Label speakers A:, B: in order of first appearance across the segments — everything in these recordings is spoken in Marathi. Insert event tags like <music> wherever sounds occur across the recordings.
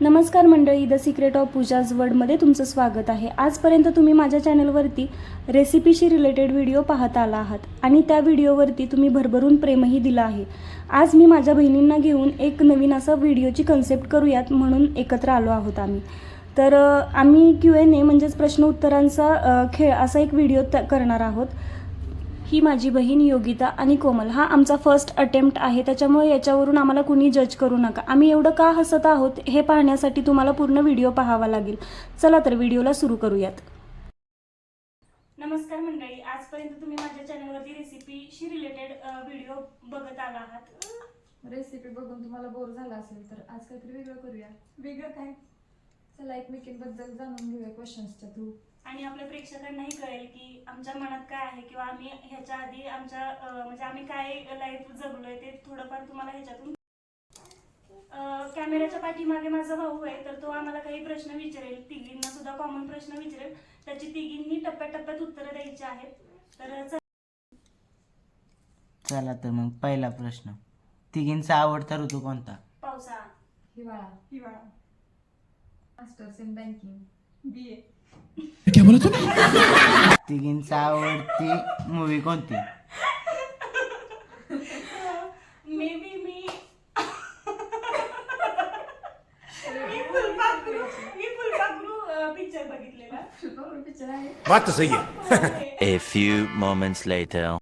A: नमस्कार मंडळी द सिक्रेट ऑफ पूजाज वर्डमध्ये तुमचं स्वागत आहे. आजपर्यंत तुम्ही माझ्या चॅनलवरती रेसिपीशी रिलेटेड व्हिडिओ पाहत आला आहात आणि त्या व्हिडिओवरती तुम्ही भरभरून प्रेमही दिला आहे. आज मी माझ्या बहिणींना घेऊन एक नवीन असा व्हिडिओची कन्सेप्ट करूयात म्हणून एकत्र आलो आहोत आम्ही. तर आम्ही क्यू एन ए म्हणजेच प्रश्न उत्तरांचा खेळ असा एक व्हिडिओ त करणार आहोत. ही माझी बहीण योगिता आणि कोमल. हा आमचा फर्स्ट अटेम्प्ट आहे. त्याच्यामुळे याच्यावरून आम्हाला कुणी जज करू नका. आम्ही एवढं का हसत आहोत हे पाहण्यासाठी तुम्हाला पूर्ण व्हिडिओ पाहावा लागेल. चला तर व्हिडिओला सुरू करूयात. नमस्कार मंडळी. आजपर्यंत तुम्ही माझ्या चॅनलवरती रेसिपीशी रिलेटेड व्हिडिओ बघत आला आहात.
B: रेसिपी बघून तुम्हाला बोर झाला असेल तर आज काहीतरी वेगळं करूया.
A: वेगळं काय?
B: चला एकमेकींबद्दल जाणून घेऊया क्वेश्चन्सच्या थ्रू
A: आणि आपल्या प्रेक्षकांनाही कळेल की आमच्या मनात काय आहे किंवा आम्ही ह्याच्या आधी आमच्या म्हणजे आम्ही काय लाईफ जगलोय ते थोडंफार तुम्हाला ह्याच्यातून अं, कॅमेऱ्याच्या पाठीमागे माझा भाऊ आहे तर तो आम्हाला काही प्रश्न विचारेल. तिघींना सुद्धा कॉमन प्रश्न विचारेल. त्याची तिघींनी टप्प्याटप्प्यात उत्तरं द्यायची आहेत. तर चला.
C: चला तर मग पहिला प्रश्न. तिघींचा आवडता ऋतू कोणता?
A: पावसाळा.
B: हिवाळा.
A: हिवाळा.
B: Masters in banking.
A: B A.
C: तिघींचा आवडती मूवी कोणती?
A: मे बी मी. मी फुलपाखरू मी फुलपाखरू पिक्चर बघितलेला.
B: पिक्चर आहे.
D: बात तो सही है.
E: A few moments later.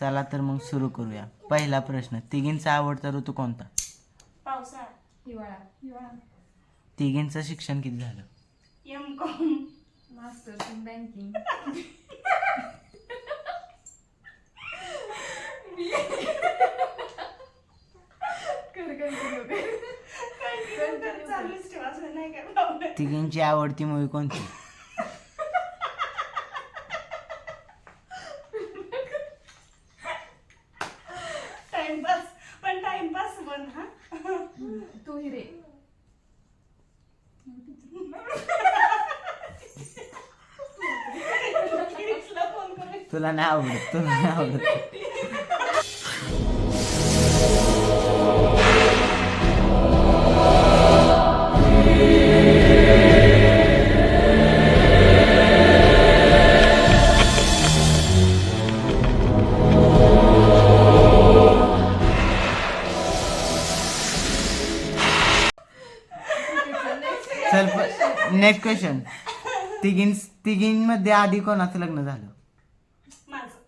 C: चला तर मग सुरू करूया. पहिला प्रश्न तिघींचा आवडता ऋतू कोणता?
A: पावसाळा.
B: हिवाळा.
A: हिवाळा.
C: तिघींचं शिक्षण किती झालं?
A: M com
B: masters in banking कर continue कर.
A: चालूच ठेवा असं नाही काय प्रॉब्लेम
C: तिघींची आवडती मूवी कोणती
A: टाइमपास पण टाइमपास पण हा
B: तू हिरे
A: गिरीशला फोन करून
C: तुला नाही आवडत तुला नाही आवडत चल नेक्स्ट क्वेश्चन तिघीं तिघींमध्ये आधी कोणाचं लग्न झालं
A: माझं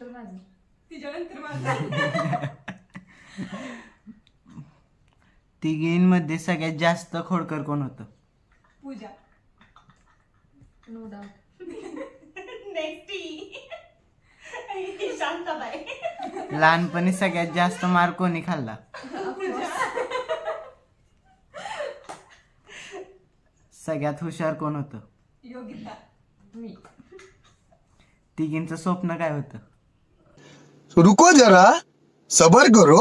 B: तुझ्यानंतर माझं.
A: तिच्यानंतर माझं.
C: तिघींमध्ये सगळ्यात जास्त खोडकर कोण होतं?
A: Pooja.
B: No doubt
A: next Shantabai.
C: लहानपणी सगळ्यात जास्त मार कोणी खाल्ला? <laughs> सगळ्यात हुशार कोण होतं?
A: योगिता.
B: मी.
C: तिघींचं स्वप्न काय होतं?
D: रुको जरा सबर करो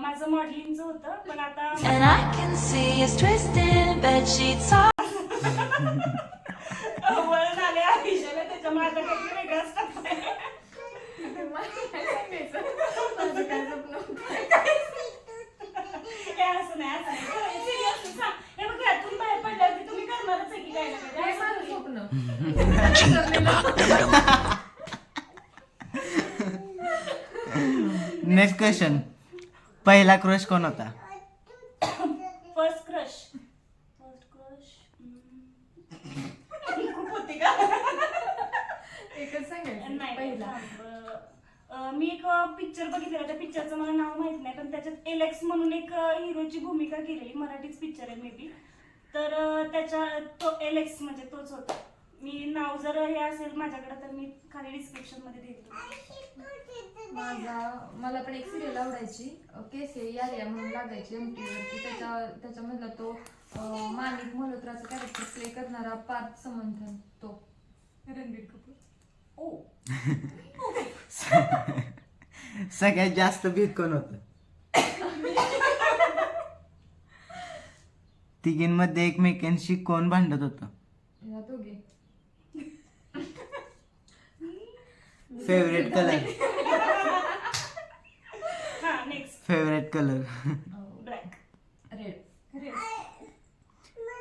A: माझं मॉडेलिंगचं होतं पण आता
F: And I can see us twisting bed sheets all
A: वळण आले आयुष्याला त्याच्यामुळे आता काहीतरी वेगळं असतं
B: माझं काय स्वप्न होतं?
A: हे असं नाही असं नाही सिरियस सांग
C: नेक्स्ट क्वेश्चन पहिला क्रश कोण होता?
A: फर्स्ट क्रश फर्स्ट क्रश खूप होती का?
B: एकच सांगायचं
A: नाही
B: पहिला.
A: थांब. अं, मी एक पिक्चर बघितलेला. त्या पिक्चरचं मला नाव माहीत नाही पण त्याच्यात एलेक्स म्हणून एक हिरोची भूमिका केलेली. मराठीच पिक्चर आहे मे बी तर त्याच्या तो एलेक्स म्हणजे तोच होता. मी नाव जर हे असेल माझ्याकडे तर मी खाली डिस्क्रिप्शनमध्ये देईल तुम्हाला.
B: माझा मला पण एक सिरियल आवडायची. केसे यारिया म्हणून लागायची एम टी वरती त्याच्या त्याच्यामधला तो अ, माणिक मल्होत्राचा कॅरेक्टर प्ले करणारा पार्थ समंथन तो.
A: रणबीर कपूर. ओ. <laughs> <laughs>
C: सगळ्यात जास्त भीत कोण होतं? तिघींमध्ये एकमेकांशी कोण भांडत होतं?
B: दोघे.
C: फेवरेट कलर
A: हा next
C: favourite colour
A: black
B: red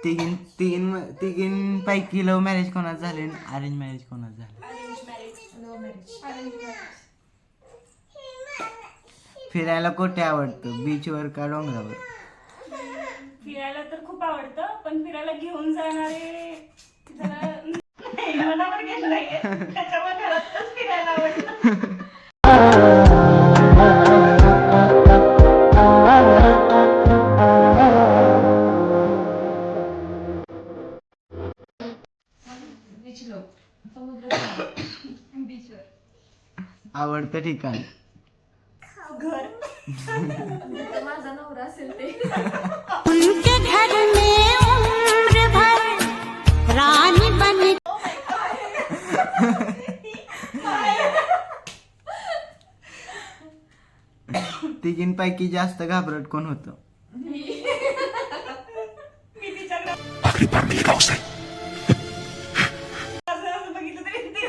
C: तिघीन तिघीन तिघीन पैकी लव्ह मॅरेज कोणाचं झाले अरेंज मॅरेज कोणाचं झालं
A: अरेंज मॅरेज
B: लव्ह मॅरेज
C: फिरायला कुठे आवडतं? बीचवर का डोंगरावर?
A: फिरायला तर खूप आवडतं पण फिरायला घेऊन जाणारे जरा <laughs> <laughs> नाही, मनावर घेत नाहीये त्याच्यामुळे घरातच फिरायला आवडतं.
B: बीच लो समुद्र बीचवर <coughs>
C: आवडतं ठिकाण.
A: घर.
B: जिथं माझा नवरा असेल ते
G: उनके घर में उम्र भर रानी बन <coughs>
C: तिघींपैकी जास्त घाबरट कोण होतं?
A: मी. तिच्याकडे असं असं बघितलं तरी ती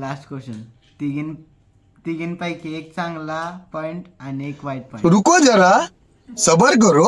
C: लास्ट क्वेश्चन तिघीन तिघींपैकी एक चांगला पॉइंट आणि एक वाईट पॉइंट
D: रुको जरा. सबर करो.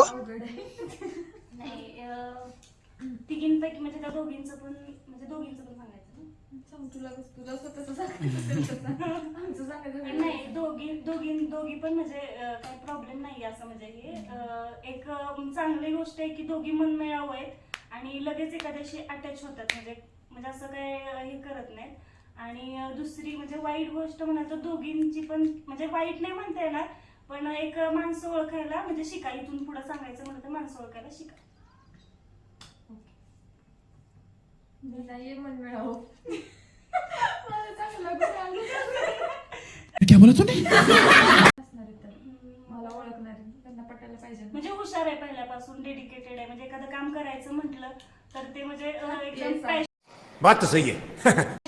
A: नाही अं, तिघींपैकी म्हणजे त्या दोघींचं पण म्हणजे दोघींचं पण सांगायचं ना?
B: सांग तुला कसं- तुला स्वतःचं सांगायचं असेल तर सांग. आमचं सांगायचं असेल तर
A: नाही दोघी दोघी दोघी पण म्हणजे अं, काही प्रॉब्लेम नाही असं म्हणजे हे. अं, एक अं, चांगली गोष्ट आहे की दोघी मन मिळावं आहेत आणि लगेच एखाद्याशी अटॅच होतात. म्हणजे म्हणजे असं काय अं, हे करत नाहीत. आणि दुसरी म्हणजे वाईट गोष्ट म्हणाल तर दोघींची पण म्हणजे वाईट नाही म्हणता येणार पण एक माणसं ओळखायला म्हणजे शिका इथून पुढे सांगायचं म्हणलं तर माणसं ओळखायला शिका.
B: मला आहे ओळखणार आहे. त्यांना पटायला पाहिजे
A: म्हणजे हुशार आहे पहिल्यापासून डेडिकेटेड आहे. म्हणजे एखादं काम करायचं म्हटलं तर ते म्हणजे एकदम
D: बात सही है
A: हट्टी <laughs>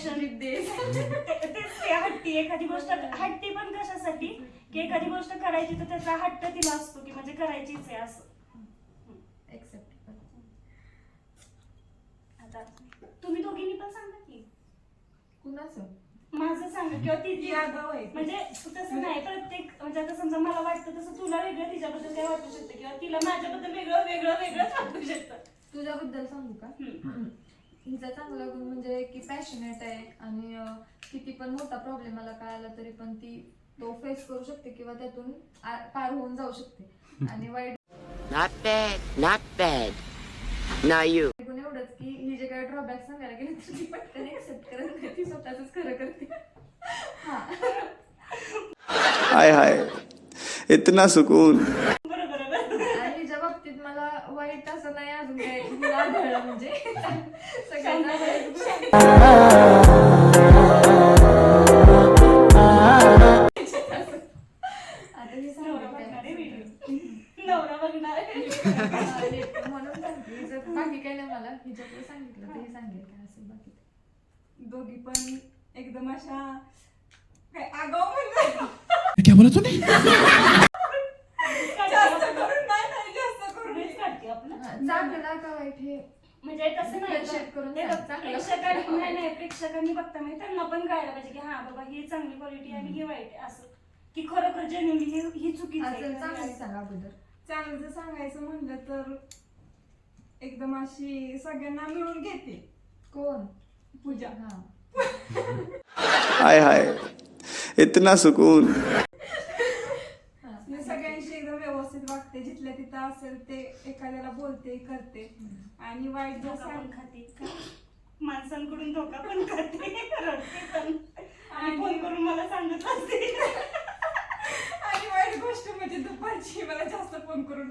A: एखादी गोष्ट हट्टी पण कशासाठी? की एखादी गोष्ट करायची तर त्याचा हट्ट तिला असतो की म्हणजे करायचीच आहे असं.
B: एक्सेप्ट
A: आता तुम्ही दोघींनी पण सांगा की.
B: कुणाचं?
A: माझं सांगा किंवा ती ती म्हणजे तसं नाही प्रत्येक म्हणजे आता समजा मला वाटतं तसं तुला वेगळं तिच्याबद्दल काय वाटू शकतं? किंवा तिला माझ्याबद्दल वेगळं वेगळं वेगळंच वाटू शकतं.
B: तुझ्याबद्दल सांगू का? हिचा चांगला गुण म्हणजे की पॅशनेट आहे आणि किती पण मोठा प्रॉब्लेम मला काय आला तरी पण ती तो फेस करू शकते किंवा त्यातून आ- पार होऊन जाऊ शकते आणि <laughs> वाईट
H: Not bad, not bad. Now you.
B: गुण एवढंच की ही जे काही ड्रॉबॅक सांगायला गेली तर ती पटकन एक्सेप्ट करत नाही ती स्वतःच खरं करते हा
I: हाय हाय इतना सुकून.
B: आणि हिच्या बाबतीत मला वाईट असं नाही अजून काही गुण आढळलं म्हणजे सगळ्यांना वाईट गुण म्हणून सांगते जर बाकी काही नाही मला हिच्याकडे सांगितलं तरी सांगेल काय असेल बाकी? ते.
J: दोघी पण एकदम अशा काय आगाव जास्त करून नाही नाही जास्त करून
A: वेळच काढते आपलं.
B: चांगलं का वाईट हे
A: म्हणजे तसं नाही
B: करून
A: हे
B: सांग, चांगलं.
A: प्रेक्षकांनी नाही नाही प्रेक्षकांनी बघता म्हणजे त्यांना पण कळायला पाहिजे की हा बाबा ही चांगली क्वालिटी आणि ही वाईट आहे असं. की खरोखर जेन्युअनली ही ही चुकीची आहे.
B: चांगलं सांग अगोदर.
J: चांगलं जर सांगायचं म्हणलं तर एकदम अशी सगळ्यांना मिळून घेते.
B: कोण?
J: पूजा.
B: हा.
I: हाय हाय. इतना सुकून
J: मी सगळ्यांशी एकदम व्यवस्थित वागते. जिथल्या तिथं असेल ते एखाद्याला बोलते करते. आणि वाईट जर सांग
A: खाते? माणसांकडून धोका पण खाते. रडते पण. आणि फोन करून मला सांगत असते.
J: म्हणजे दुपारची मला जास्त फोन करून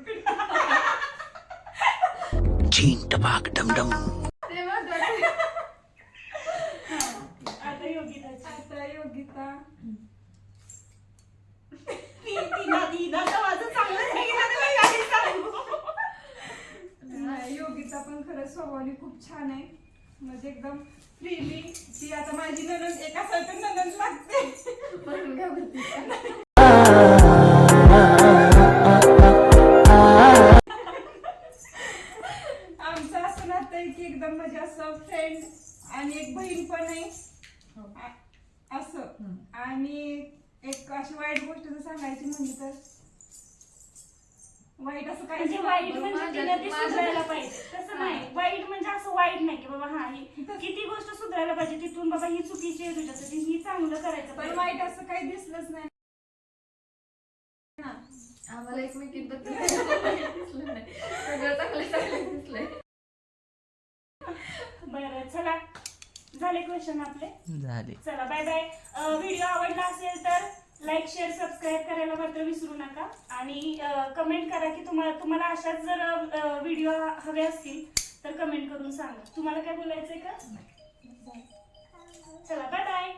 H: dum.
B: ते महत्वाचं
A: आता योगिताची
J: आता योगिता. योगिता पण खरंच स्वभावाने खूप छान आहे. म्हणजे एकदम फ्रीली ती आता माझी ननद एका सारखं ननद लागते.
B: म्हणून
J: वाईट असं काही
A: म्हणजे वाईट म्हणजे तिला ते सुधारायला पाहिजे. तसं नाही. वाईट म्हणजे असं वाईट नाही की बाबा हा ही किती गोष्ट सुधारायला पाहिजे तिथून बाबा ही चुकीची आहे तुझ्यासाठी ही चांगलं करायचं
J: पण
A: पाहिजे.
J: वाईट असं काही दिसलंच नाही. ना
B: आम्हाला एकमेकींबद्दल दिसलं नाही. सगळं चांगलं चांगलं दिसलंय.
A: बरं चला. झाले क्वेश्चन आपले?
C: झाले.
A: चला बाय बाय व्हिडिओ आवडला असेल तर लाईक शेअर सबस्क्राईब करायला मात्र विसरू नका. आणि कमेंट करा की तुम्हाला तुम्हाला अशाच जर व्हिडिओ हवे असतील तर कमेंट करून सांगा. तुम्हाला काय बोलायचंय का? चला बाय बाय